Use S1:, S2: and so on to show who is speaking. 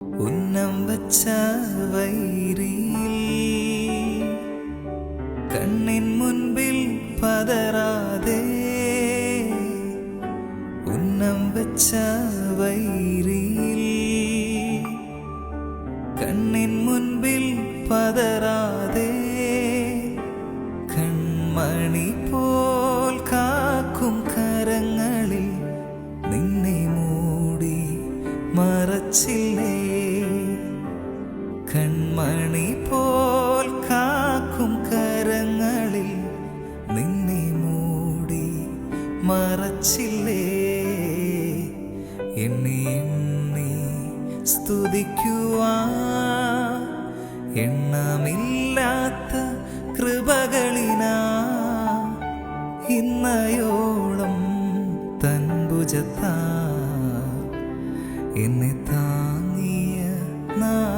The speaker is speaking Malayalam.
S1: ഉന്നം വച്ച വൈരിയിൽ കണ്ണിൻ മുൻപിൽ പതരാതെ ഉന്നം വച്ച വൈരിയിൽ കണ്ണിൻ മുൻപിൽ പതരാതെ കൺമണി പോൽ കാക്കും കരങ്ങളിൽ നിന്നെ മൂടി കൺമണി പോൽ കാക്കും കരങ്ങളിൽ നിന്നെ മൂടി മറച്ചില്ലേ? എണ്ണി എന്നെ സ്തുതിക്കുവാ. എണ്ണമില്ലാത്ത കൃപകളിനാ. ഇന്നയോളം തൻഭുജത്താ. എന്നെ താങ്ങിയ നാഥ